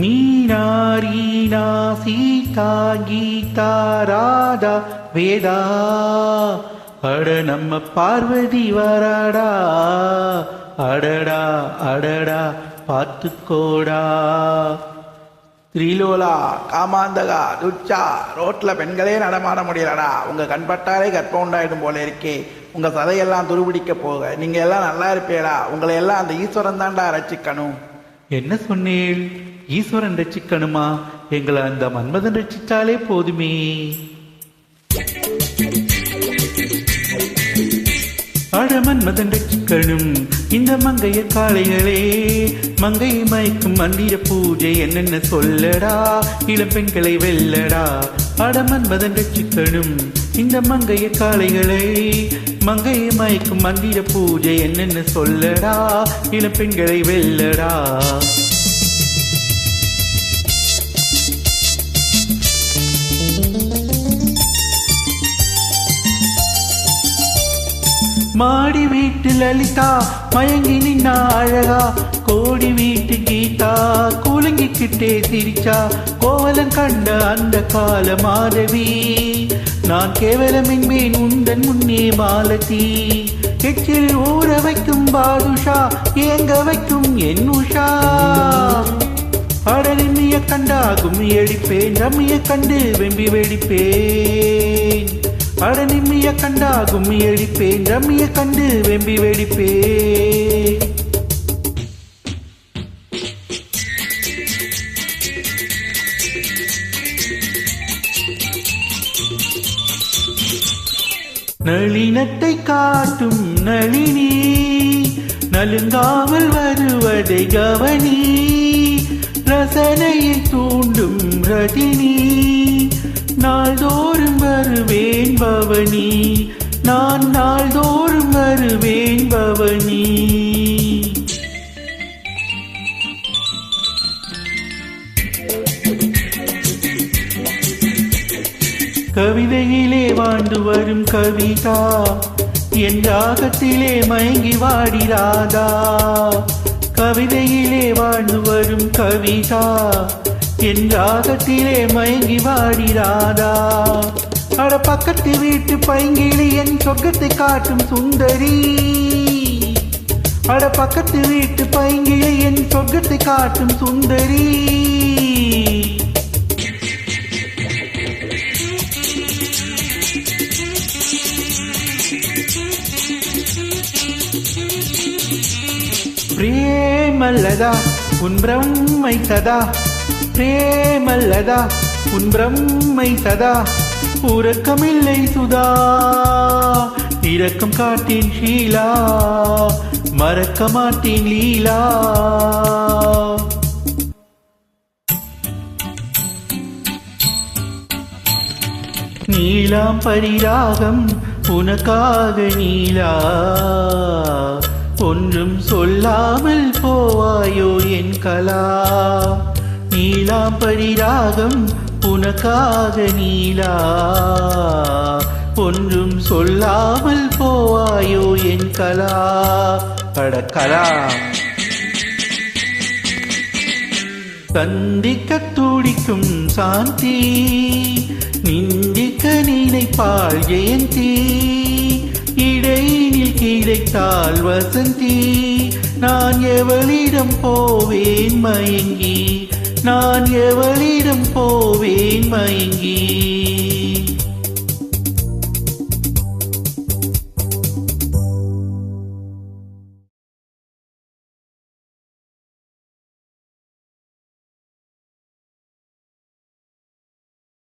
மீனா ரீனா சீதா கீதா ராதா வேதா அட நம்ம பார்வதி வராடா அடடா அடடா பார்த்துக்கோடா திரிலோலா காமாந்தகா துச்சா ரோட்ல பெண்களே நடமாட முடியலடா உங்க கண்பட்டாலே கற்பம் உண்டாயிடும் போல இருக்கே உங்க சதையெல்லாம் துருபிடிக்க போக நீங்க எல்லாம் நல்லா இருப்பீடா உங்களை எல்லாம் அந்த ஈஸ்வரன் தான்டா ரசிக்கணும் என்ன சொன்னேள் ஈஸ்வரன் ரட்சிக்கணுமா? எங்களை அந்த மன்மதன் ரட்சித்தாலே போதுமே. அட மன்மதன் ரட்சிக்கணும் இந்த மங்கைய காளைகளே. மங்கையை மயக்கும் மந்திர பூஜை என்னென்ன சொல்லடா? இளம் பெண்களை வெல்லடா. அட மன்மதன் ரட்சிக்கணும் இந்த மங்கைய காளைகளை. மங்கையை மயக்கும் மந்திர பூஜை என்னென்ன சொல்லடா? இளம் பெண்களை வெல்லடா. மாடி வீட்டு லலிதா மயங்கி நின்னா அழகா. கோடி வீட்டு கீதா குலுங்கிக்கிட்டே சிரிச்சா. கோவலம் கண்ட அந்த கால மாதவி. நான் கேவலம் என்பேன் உந்தன் முன்னே மாலதி. எச்சில் ஊற வைக்கும் பாதுஷா ஏங்க வைக்கும் என் உஷா. அடலிமிய கண்டாகும் எடிப்பேன் ரம்மிய கண்டு வெம்பி வெடிப்பேன். அடனிம்மிய கண்டா கும்மி அடிப்பேன் ரம்மிய கண்டு வெம்பி வெடிப்பேன் நளினத்தை காட்டும் நளினி நலுங்காமல் வருவதை கவனி ரசனையை தூண்டும் ரதினி. நாள்தோறும் வருவேன் பவனி. நான் நாள்தோறும் வருவேன் பவனி. கவிதையிலே வாழ்ந்து வரும் கவிதா என் ராகத்திலே மயங்கி வாடிராதா. கவிதையிலே வாழ்ந்து வரும் கவிதா என் ராகத்திலே மயங்கி வாடிராதா. அட பக்கத்து வீட்டு பைங்கிளி என் சொர்க்கத்தை காட்டும் சுந்தரி. அட பக்கத்து வீட்டு பைங்கிளி என் சொர்க்கத்தை காட்டும் சுந்தரி. பிரேமல்லதா உன் பிரம்மை சதா. பிரேமல்லதா உன் பிரம்மை சதா. உறக்கமில்லை சுதா. இரக்கம் காட்டேன் ஷீலா. மறக்க மாட்டேன் லீலா. நீலாம் பரிராகம் உனக்காக நீலா. ஒன்றும் சொல்லாமல் போவாயோ என் கலா. நீலாம் பரிராகம் உனக்காக நீலா. ஒன்றும் சொல்லாமல் போவாயோ என் கலா. அடக்கலா சந்திக்க துடிக்கும் சாந்தி நிந்திக்க நினைப்பாள் ஜெயந்தி. இடையில் கிடைத்தால் வசந்தி நான் எவளிடம் போவேன் மயங்கி. நான் எவளிடம் போவேன் மயங்கி?